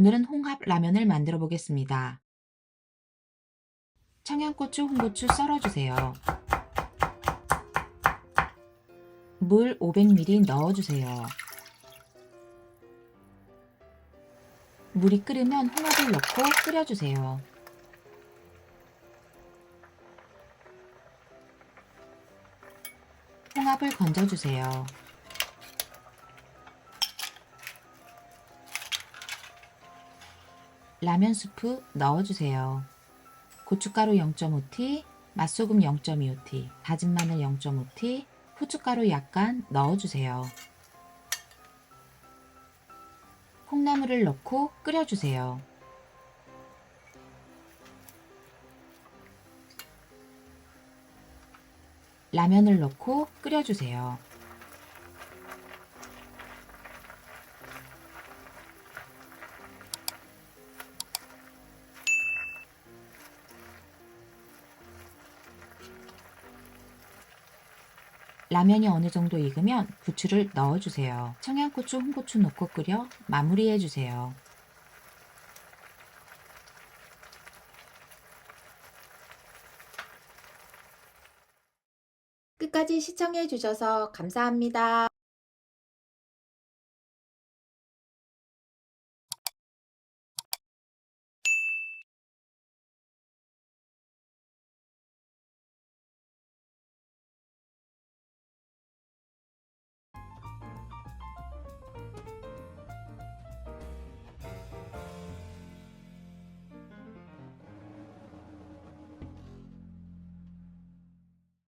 오늘은 홍합 라면을 만들어 보겠습니다. 청양고추, 홍고추 썰어주세요. 물 500ml 넣어주세요. 물이 끓으면 홍합을 넣고 끓여주세요. 홍합을 건져주세요. 라면 스프 넣어주세요. 고춧가루 0.5t, 맛소금 0.25t, 다진 마늘 0.5t, 후춧가루 약간 넣어주세요. 콩나물을 넣고 끓여주세요. 라면을 넣고 끓여주세요. 라면이 어느 정도 익으면 부추를 넣어주세요. 청양고추, 홍고추 넣고 끓여 마무리해주세요. 끝까지 시청해 주셔서 감사합니다.